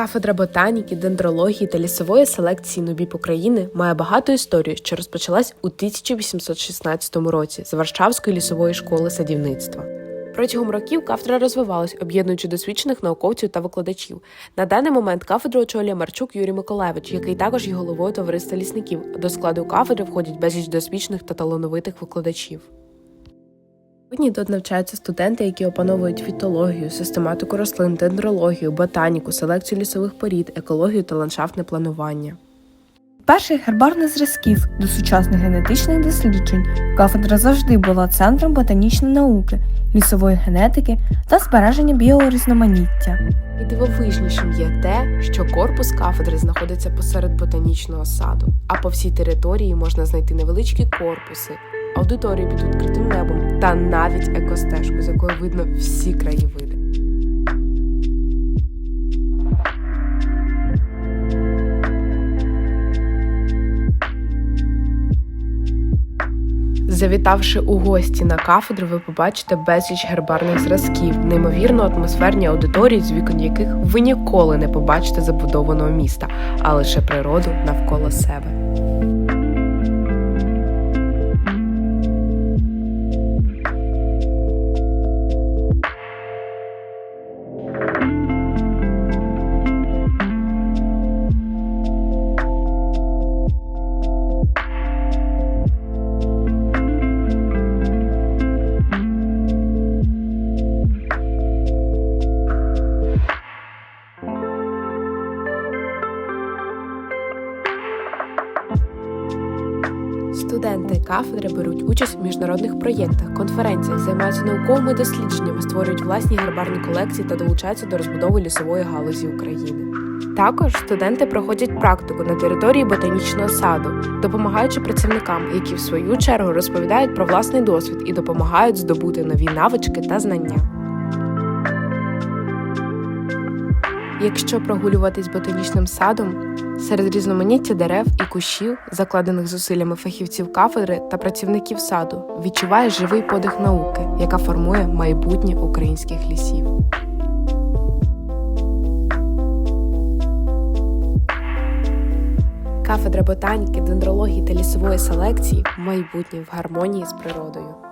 Кафедра ботаніки, дендрології та лісової селекції НУБІП України має багату історію, що розпочалась у 1816 році з Варшавської лісової школи садівництва. Протягом років кафедра розвивалась, об'єднуючи досвідчених науковців та викладачів. На даний момент кафедру очолює Марчук Юрій Миколаєвич, який також є головою товариства лісників. До складу кафедри входять безліч досвідчених та талановитих викладачів. Сьогодні тут навчаються студенти, які опановують фітологію, систематику рослин, дендрологію, ботаніку, селекцію лісових порід, екологію та ландшафтне планування. Перших гербарних зразків до сучасних генетичних досліджень кафедра завжди була центром ботанічної науки, лісової генетики та збереження біорізноманіття. І дивовижнішим є те, що корпус кафедри знаходиться посеред ботанічного саду, а по всій території можна знайти невеличкі корпуси, аудиторію під відкритим небом та навіть екостежку, з якої видно всі краєвиди. Завітавши у гості на кафедру, ви побачите безліч гербарних зразків, неймовірно атмосферні аудиторії, з вікон яких ви ніколи не побачите забудованого міста, а лише природу навколо себе. Студенти кафедри беруть участь в міжнародних проєктах, конференціях, займаються науковими дослідженнями, створюють власні гербарні колекції та долучаються до розбудови лісової галузі України. Також студенти проходять практику на території ботанічного саду, допомагаючи працівникам, які в свою чергу розповідають про власний досвід і допомагають здобути нові навички та знання. Якщо прогулюватись ботанічним садом, серед різноманіття дерев і кущів, закладених зусиллями фахівців кафедри та працівників саду, відчуваєш живий подих науки, яка формує майбутнє українських лісів. Кафедра ботаніки, дендрології та лісової селекції майбутнє в гармонії з природою.